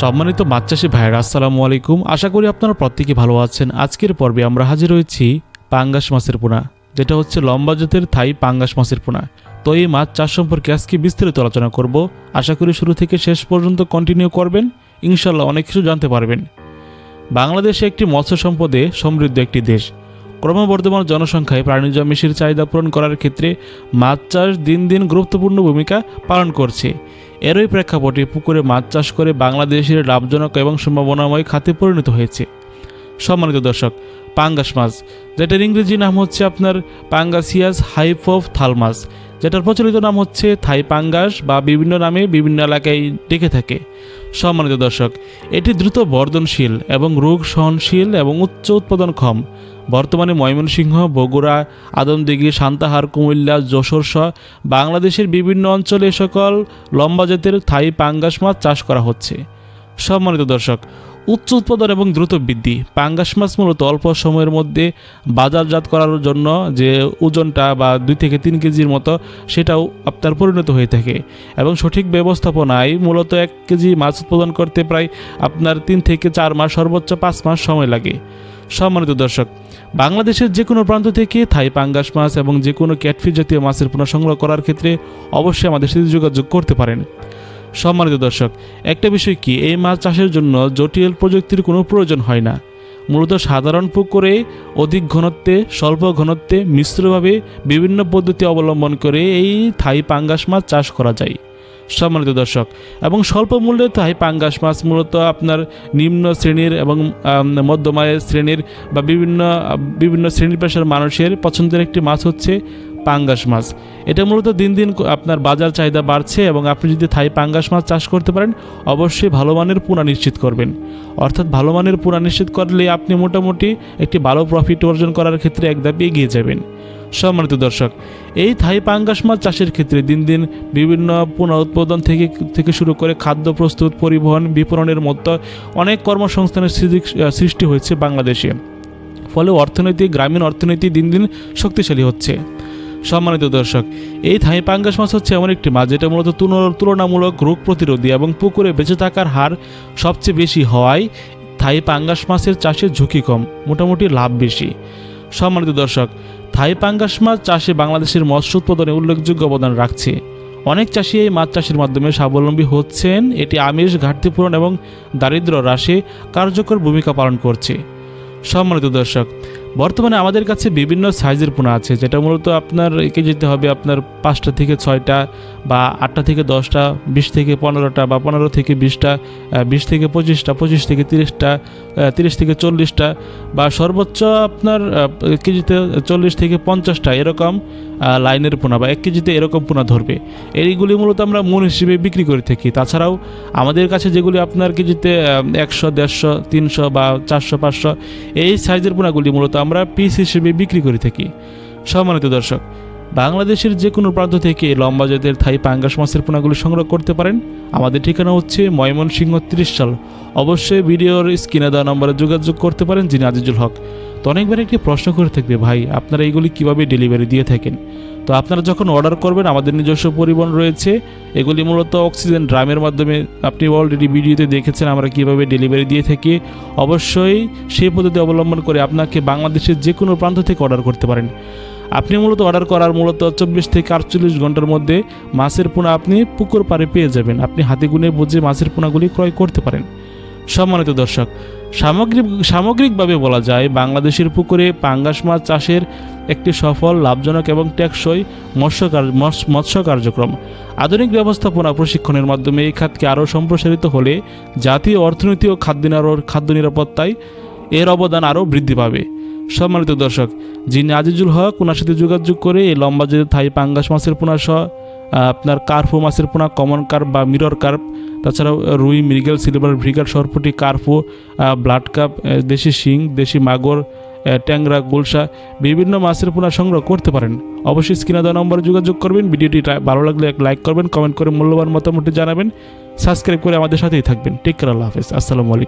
সম্মানিত মাছ চাষি ভাইরা আসসালামু আলাইকুম। আশা করি আপনারা প্রত্যেকে ভালো আছেন। আজকের পর্বে আমরা হাজির হয়েছি পাঙ্গাস মাছের পোনা, যেটা হচ্ছে লম্বা জাতের থাই পাঙ্গাস মাছের পোনা। তো এই মাছ চাষ সম্পর্কে আজকে বিস্তারিত আলোচনা করব। আশা করি শুরু থেকে শেষ পর্যন্ত কন্টিনিউ করবেন। ইনশাল্লাহ অনেক কিছু জানতে পারবেন। বাংলাদেশ একটি মৎস্য সম্পদে সমৃদ্ধ একটি দেশ। ক্রমবর্ধমান জনসংখ্যায় প্রাণীজ মেশির চাহিদা পূরণ করার ক্ষেত্রে মাছ চাষ দিন দিন গুরুত্বপূর্ণ ভূমিকা পালন করছে। এরই প্রেক্ষাপটে পুকুরে মাছ চাষ করে বাংলাদেশের লাভজনক এবং সম্ভাবনাময় খাতে পরিণত হয়েছে। সম্মানিত দর্শক, পাঙ্গাস মাছ, যেটার ইংরেজি নাম হচ্ছে আপনার পাঙ্গাসিয়াস হাইফোফ থালমাস যেটার প্রচলিত নাম হচ্ছে থাই পাঙ্গাস বা বিভিন্ন নামে বিভিন্ন এলাকায় ডেকে থাকে। সম্মানিত দর্শক, এটি দ্রুত বর্ধনশীল এবং রোগ সহনশীল এবং উচ্চ উৎপাদনক্ষম বর্তমানে ময়মনসিংহ, বগুড়া, আদমদিঘি, সান্তাহার, কুমিল্লা, যশোর সহ বাংলাদেশের বিভিন্ন অঞ্চলে সকল লম্বা জাতের থাই পাঙ্গাস মাছ চাষ করা হচ্ছে। সম্মানিত দর্শক, উচ্চ উৎপাদন এবং দ্রুত বৃদ্ধি। পাঙ্গাস মাছ মূলত অল্প সময়ের মধ্যে বাজারজাত করার জন্য যে ওজনটা বা দুই থেকে তিন কেজির মতো সেটাও আপনার পরিণত হয়ে থাকে এবং সঠিক ব্যবস্থাপনায় মূলত এক কেজি মাছ উৎপাদন করতে প্রায় আপনার তিন থেকে চার মাস, সর্বোচ্চ পাঁচ মাস সময় লাগে। সম্মানিত দর্শক বাংলাদেশের যে কোনো প্রান্ত থেকে থাই পাঙ্গাস মাছ এবং যে কোনো ক্যাটফিস জাতীয় মাছের পুনঃ সংগ্রহ করার ক্ষেত্রে অবশ্যই আমাদের সাথে যোগাযোগ করতে পারেন। সম্মানিত দর্শক, একটা বিষয় কি? এই মাছ চাষের জন্য জটিল প্রযুক্তির কোনো প্রয়োজন হয় না। মূলত সাধারণ পুকুরে অধিক ঘনত্বে, স্বল্প ঘনত্বে মিশ্রভাবে বিভিন্ন পদ্ধতি অবলম্বন করে এই থাই পাঙ্গাস মাছ চাষ করা যায়। সম্মানিত দর্শক, এবং স্বল্প মূল্যে থাই পাঙ্গাস মাছ মূলত আপনার নিম্ন শ্রেণির এবং মধ্যমায়ের শ্রেণির বা বিভিন্ন বিভিন্ন শ্রেণির পেশার মানুষের পছন্দের একটি মাছ হচ্ছে পাঙ্গাস মাছ। এটা মূলত দিন দিন আপনার বাজার চাহিদা বাড়ছে এবং আপনি যদি থাই পাঙ্গাস মাছ চাষ করতে পারেন, অবশ্যই ভালো মানের পোনা নিশ্চিত করবেন। অর্থাৎ ভালো মানের পোনা নিশ্চিত করলে আপনি মোটামুটি একটি ভালো প্রফিট অর্জন করার ক্ষেত্রে এক এগিয়ে যাবেন। সম্মানিত দর্শক, এই থাই পাঙ্গাস মাছ চাষের ক্ষেত্রে দিন দিন বিভিন্ন পোনা উৎপাদন থেকে থেকে শুরু করে খাদ্য প্রস্তুত, পরিবহন, বিপণনের মতো অনেক কর্মসংস্থানের সৃষ্টি হয়েছে বাংলাদেশে। ফলে অর্থনীতি গ্রামীণ অর্থনীতি দিন দিন শক্তিশালী হচ্ছে। সম্মানিত দর্শক, এই থাই পাঙ্গাস মাছ হচ্ছে এমন একটি মাছ যেটা মূলত তুলনামূলক রোগ প্রতিরোধী এবং পুকুরে বেঁচে থাকার হার সবচেয়ে বেশি হওয়ায় থাই পাঙ্গাস মাছের চাষের ঝুঁকি কম, মোটামুটি লাভ বেশি। সম্মানিত দর্শক, থাই পাঙ্গাস মাছ চাষে বাংলাদেশের মৎস্য উৎপাদনে উল্লেখযোগ্য অবদান রাখছে। অনেক চাষি এই মাছ চাষের মাধ্যমে স্বাবলম্বী হচ্ছেন। এটি আমিষ, ঘাটতি পূরণ এবং দারিদ্র হ্রাসে কার্যকর ভূমিকা পালন করছে। সম্মানিত দর্শক বর্তমানে আমাদের কাছে বিভিন্ন সাইজের পোনা আছে, যেটা মূলত আপনার একে যেতে হবে আপনার পাঁচটা থেকে ছয়টা বা আটটা থেকে দশটা, বিশ থেকে পনেরোটা বা পনেরো থেকে বিশটা বিশ থেকে পঁচিশটা, পঁচিশ থেকে তিরিশটা তিরিশ থেকে চল্লিশটা বা সর্বোচ্চ আপনার কেজিতে চল্লিশ থেকে পঞ্চাশটা এরকম লাইনের পোনা বা এক কেজিতে এরকম পোনা ধরবে। এইগুলি মূলত আমরা মন হিসেবে বিক্রি করে থাকি। তাছাড়াও আমাদের কাছে যেগুলি আপনার কেজিতে একশো, দেড়শো, তিনশো বা চারশো, পাঁচশো, এই সাইজের পোনাগুলি মূলত আমরা পিস হিসেবে বিক্রি করে থাকি। সম্মানিত দর্শক বাংলাদেশের যে কোনো প্রান্ত থেকে লম্বা জাতের থাই পাঙ্গাস মাছের পোনাগুলি সংগ্রহ করতে পারেন। আমাদের ঠিকানা হচ্ছে ময়মনসিংহ তিরিশ সাল। অবশ্যই ভিডিওর স্ক্রিনে দেওয়া নম্বরে যোগাযোগ করতে পারেন যিনি আজিজুল হক। তো অনেকবার একটি প্রশ্ন করে থাকবে, ভাই, আপনারা এইগুলি কীভাবে ডেলিভারি দিয়ে থাকেন? তো আপনারা যখন অর্ডার করবেন, আমাদের নিজস্ব পরিবহন রয়েছে। এগুলি মূলত অক্সিজেন ড্রামের মাধ্যমে। আপনি অলরেডি ভিডিওতে দেখেছেন আমরা কীভাবে ডেলিভারি দিয়ে থাকি। অবশ্যই সেই পদ্ধতি অবলম্বন করে আপনাকে বাংলাদেশের যে কোনো প্রান্ত থেকে অর্ডার করতে পারেন। আপনি মূলত অর্ডার করার মূলত চব্বিশ থেকে আটচল্লিশ ঘণ্টার মধ্যে মাছের পোনা আপনি পুকুর পাড়ে পেয়ে যাবেন। আপনি হাতে গুনে বুঝে মাছের পোনাগুলি ক্রয় করতে পারেন। সম্মানিত দর্শক সামগ্রিক সামগ্রিকভাবে বলা যায়, বাংলাদেশের পুকুরে পাঙ্গাস মাছ চাষের একটি সফল, লাভজনক এবং টেকসই মৎস্য মৎস্য কার্যক্রম। আধুনিক ব্যবস্থাপনা প্রশিক্ষণের মাধ্যমে এই খাতকে আরও সম্প্রসারিত হলে জাতীয় অর্থনীতি ও খাদ্য খাদ্য নিরাপত্তায় এর অবদান আরও বৃদ্ধি পাবে। সম্মানিত দর্শক, যিনি আজিজুল হক ওনার সাথে যোগাযোগ করে এই লম্বা যে থাই পাঙ্গাস মাছের পোনা সহ আপনার কার্ফু মাছের পোনা, কমন কার্প বা মিরর কার্প, তাছাড়াও রুই, মৃগেল, সিলভার ভ্রিগার সরপুটি কার্পু ব্লাড কাপ দেশি শিং, দেশি মাগর ট্যাংরা, গুলশা, বিভিন্ন মাছের পোনা সংগ্রহ করতে পারেন। অবশ্যই স্ক্রিনে দেওয়া নম্বরে যোগাযোগ করবেন, ভিডিওটি ভালো লাগলে এক লাইক করবেন, কমেন্ট করে মূল্যবান মতামত জানাবেন, সাবস্ক্রাইব করে আমাদের সাথেই থাকবেন। টেক কেয়ার, আল্লাহ হাফেজ। আসসালামু আলাইকুম।